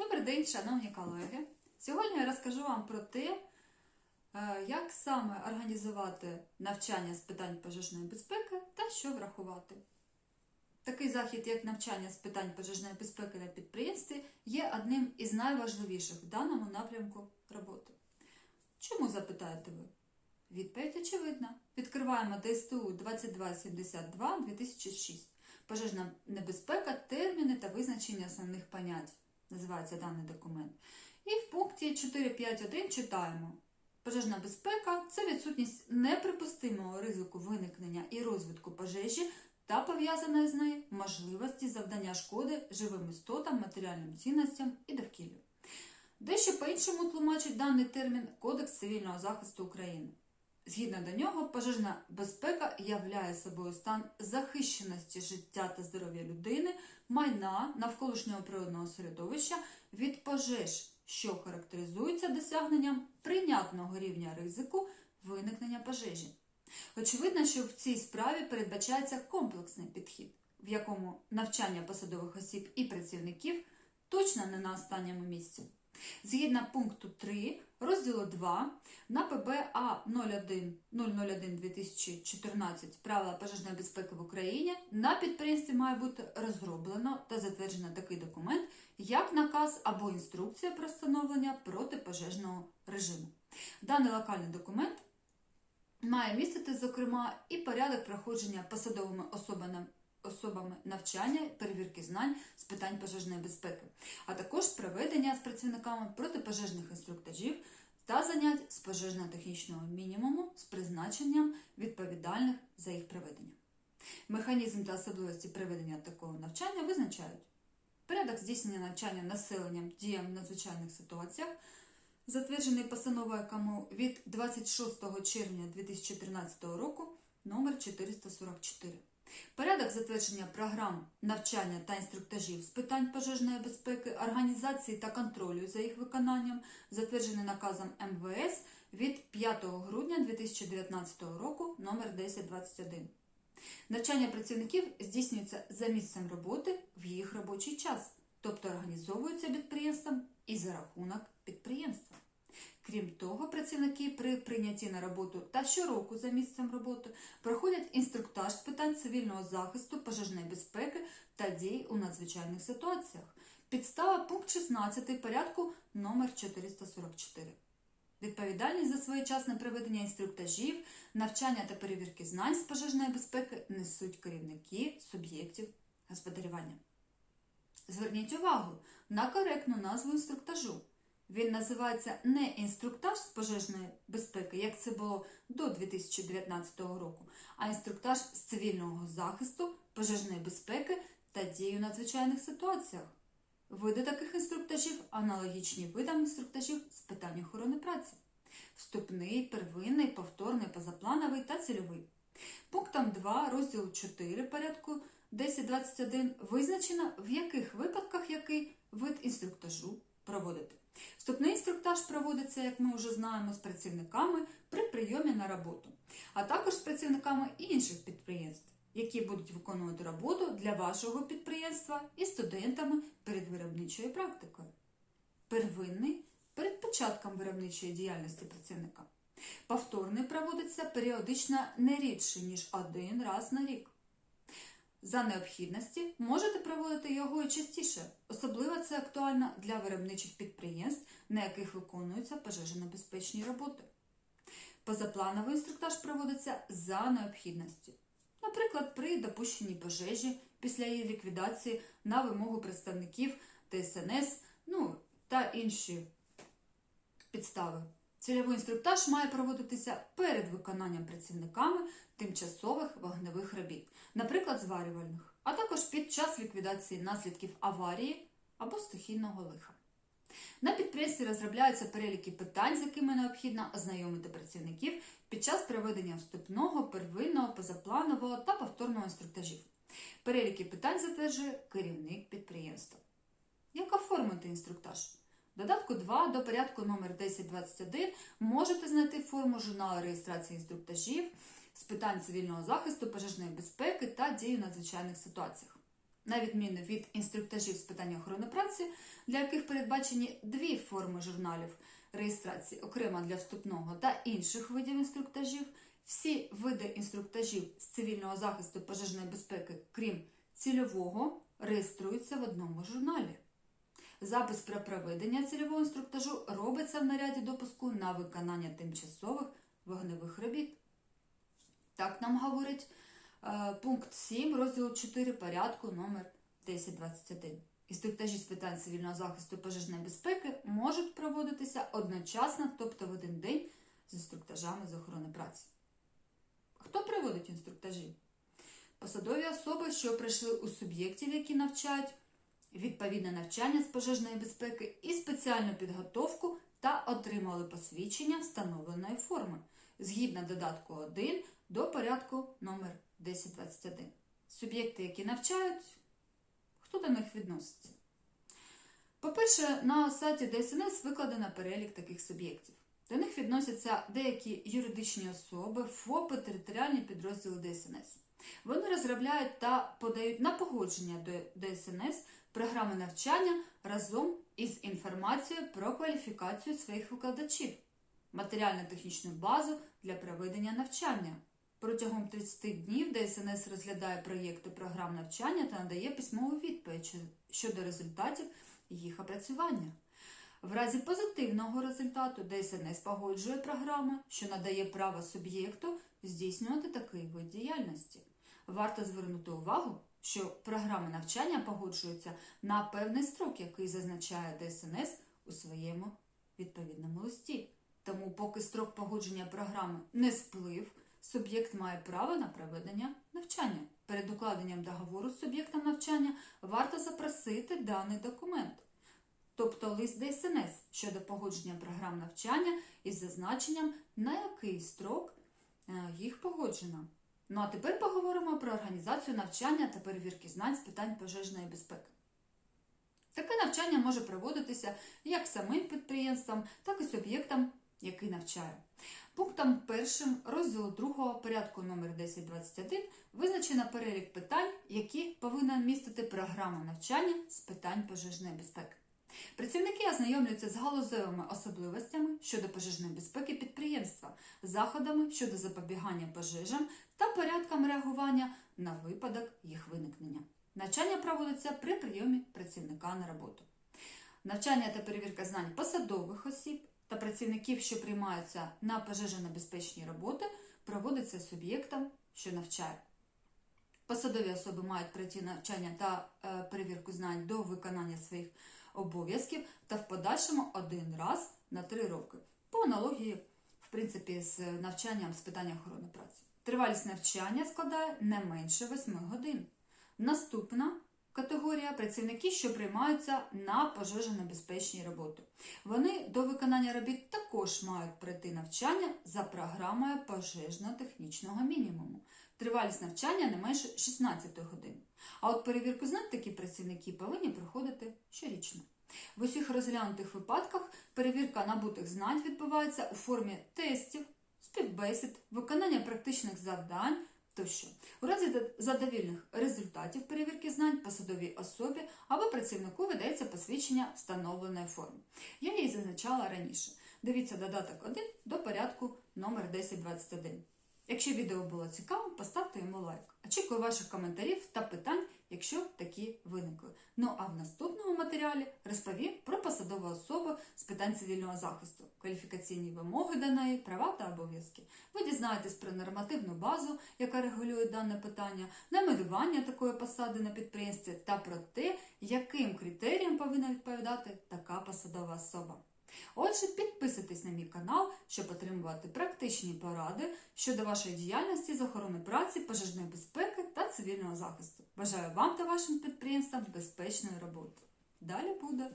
Добрий день, шановні колеги. Сьогодні я розкажу вам про те, е, як саме організувати навчання з питань пожежної безпеки та що врахувати. Такий захід, як навчання з питань пожежної безпеки на підприємстві, є одним із найважливіших в даному напрямку роботи. Чому запитаєте ви? Відповідь очевидна. Відкриваємо ДСТУ 2272 2006. Пожежна небезпека, терміни та визначення основних понять. Називається даний документ. І в пункті 4.5.1 читаємо: Пожежна безпека це відсутність неприпустимого ризику виникнення і розвитку пожежі та пов'язаної з нею можливості завдання шкоди живим істотам, матеріальним цінностям і довкіллю. Дещо по-іншому тлумачить даний термін Кодекс цивільного захисту України. Згідно до нього, пожежна безпека являє собою стан захищеності життя та здоров'я людини, майна навколишнього природного середовища від пожеж, що характеризуються досягненням прийнятного рівня ризику виникнення пожежі. Очевидно, що в цій справі передбачається комплексний підхід, в якому навчання посадових осіб і працівників точно не на останньому місці. Згідно пункту 3 розділу 2 на ПБА 01.001-2014 правила пожежної безпеки в Україні на підприємстві має бути розроблено та затверджено такий документ, як наказ або інструкція про встановлення протипожежного режиму. Даний локальний документ має містити, зокрема, і порядок проходження посадовими особами особами навчання, перевірки знань з питань пожежної безпеки, а також проведення з працівниками протипожежних інструктажів та занять з пожежно-технічного мінімуму з призначенням відповідальних за їх проведення. Механізм та особливості проведення такого навчання визначають порядок здійснення навчання населенням діям в надзвичайних ситуаціях, затверджений постановою КМУ від 26 червня 2013 року номер 444 Порядок затвердження програм навчання та інструктажів з питань пожежної безпеки, організації та контролю за їх виконанням, затверджений наказом МВС від 5 грудня 2019 року номер 1021. Навчання працівників здійснюється за місцем роботи в їх робочий час, тобто організовується підприємством і за рахунок підприємства. Крім того, працівники при прийнятті на роботу та щороку за місцем роботи проходять інструктаж з питань цивільного захисту, пожежної безпеки та дій у надзвичайних ситуаціях. Підстава пункт 16 порядку номер 444. Відповідальність за своєчасне проведення інструктажів, навчання та перевірки знань з пожежної безпеки несуть керівники суб'єктів господарювання. Зверніть увагу на коректну назву інструктажу. Він називається не інструктаж з пожежної безпеки, як це було до 2019 року, а інструктаж з цивільного захисту, пожежної безпеки та дії у надзвичайних ситуаціях. Види таких інструктажів аналогічні видам інструктажів з питань охорони праці: вступний, первинний, повторний, позаплановий та цільовий. Пунктом 2 розділу 4 порядку 1021 визначено, в яких випадках який вид інструктажу проводити. Вступний інструктаж проводиться, як ми вже знаємо, з працівниками при прийомі на роботу, а також з працівниками інших підприємств, які будуть виконувати роботу для вашого підприємства і студентами перед виробничою практикою. Первинний перед початком виробничої діяльності працівника. Повторний проводиться періодично не рідше, ніж один раз на рік. За необхідності можете проводити його і частіше, особливо це актуально для виробничих підприємств, на яких виконуються пожежонебезпечні роботи. Позаплановий інструктаж проводиться за необхідністю. Наприклад, при допущенні пожежі після її ліквідації на вимогу представників ТСНС ну, та інші підстави. Цільовий інструктаж має проводитися перед виконанням працівниками тимчасових вогневих робіт, наприклад, зварювальних, а також під час ліквідації наслідків аварії або стихійного лиха. На підприємстві розробляються переліки питань, з якими необхідно ознайомити працівників під час проведення вступного, первинного, позапланового та повторного інструктажів. Переліки питань затверджує керівник підприємства. Як оформити інструктаж? Додатку 2 до порядку номер 1021 можете знайти форму журналу реєстрації інструктажів з питань цивільного захисту, пожежної безпеки та дії в надзвичайних ситуаціях. На відміну від інструктажів з питань охорони праці, для яких передбачені дві форми журналів реєстрації, окремо для вступного та інших видів інструктажів, всі види інструктажів з цивільного захисту пожежної безпеки, крім цільового, реєструються в одному журналі. Запис про проведення цільового інструктажу робиться в наряді допуску на виконання тимчасових вогневих робіт. Так нам говорить е, пункт 7 розділу 4 порядку номер 1021. Інструктажі з питань цивільного захисту пожежної безпеки можуть проводитися одночасно, тобто в один день з інструктажами з охорони праці. Хто проводить інструктажі? Посадові особи, що прийшли у суб'єктів, які навчають відповідне навчання з пожежної безпеки і спеціальну підготовку та отримали посвідчення встановленої форми згідно додатку 1 до порядку номер 1021. Суб'єкти, які навчають, хто до них відноситься? По-перше, на сайті ДСНС викладено перелік таких суб'єктів. До них відносяться деякі юридичні особи, ФОПи, територіальні підрозділи ДСНС. Вони розробляють та подають на погодження до ДСНС програми навчання разом із інформацією про кваліфікацію своїх викладачів, матеріально-технічну базу для проведення навчання. Протягом 30 днів ДСНС розглядає проєкти програм навчання та надає письмову відповідь щодо результатів їх опрацювання. В разі позитивного результату ДСНС погоджує програму, що надає право суб'єкту здійснювати такий вид діяльності. Варто звернути увагу, що програма навчання погоджується на певний строк, який зазначає ДСНС у своєму відповідному листі. Тому, поки строк погодження програми не сплив, суб'єкт має право на проведення навчання. Перед укладенням договору з суб'єктом навчання варто запросити даний документ, тобто лист ДСНС щодо погодження програм навчання із зазначенням, на який строк е, їх погоджено. Ну а тепер поговоримо про організацію навчання та перевірки знань з питань пожежної безпеки. Таке навчання може проводитися як самим підприємством, так і суб'єктом, який навчає. Пунктом першим розділу 2 порядку номер 1021 визначено перелік питань, які повинна містити програма навчання з питань пожежної безпеки. Працівники ознайомлюються з галузевими особливостями щодо пожежної безпеки підприємства, заходами щодо запобігання пожежам та порядком реагування на випадок їх виникнення. Навчання проводиться при прийомі працівника на роботу. Навчання та перевірка знань посадових осіб та працівників, що приймаються на пожежонебезпечні роботи, проводиться суб'єктом, що навчає. Посадові особи мають пройти навчання та е, перевірку знань до виконання своїх обов'язків та в подальшому один раз на три роки. По аналогії, в принципі, з навчанням з питання охорони праці. Тривалість навчання складає не менше 8 годин. Наступна категорія працівники, що приймаються на пожежонебезпечні роботи. Вони до виконання робіт також мають пройти навчання за програмою пожежно-технічного мінімуму. Тривалість навчання не менше 16 годин. А от перевірку знань такі працівники повинні проходити щорічно. В усіх розглянутих випадках перевірка набутих знань відбувається у формі тестів, співбесід, виконання практичних завдань тощо. У разі задовільних результатів перевірки знань посадовій особі або працівнику видається посвідчення встановленої форми. Я її зазначала раніше. Дивіться додаток 1 до порядку номер 1021. Якщо відео було цікавим, поставте йому лайк. Очікую ваших коментарів та питань, якщо такі виникли. Ну а в наступному матеріалі розповім про посадову особу з питань цивільного захисту, кваліфікаційні вимоги до неї, права та обов'язки. Ви дізнаєтесь про нормативну базу, яка регулює дане питання, найменування такої посади на підприємстві та про те, яким критеріям повинна відповідати така посадова особа. Отже, підписуйтесь на мій канал, щоб отримувати практичні поради щодо вашої діяльності з охорони праці, пожежної безпеки та цивільного захисту. Бажаю вам та вашим підприємствам безпечної роботи. Далі буде.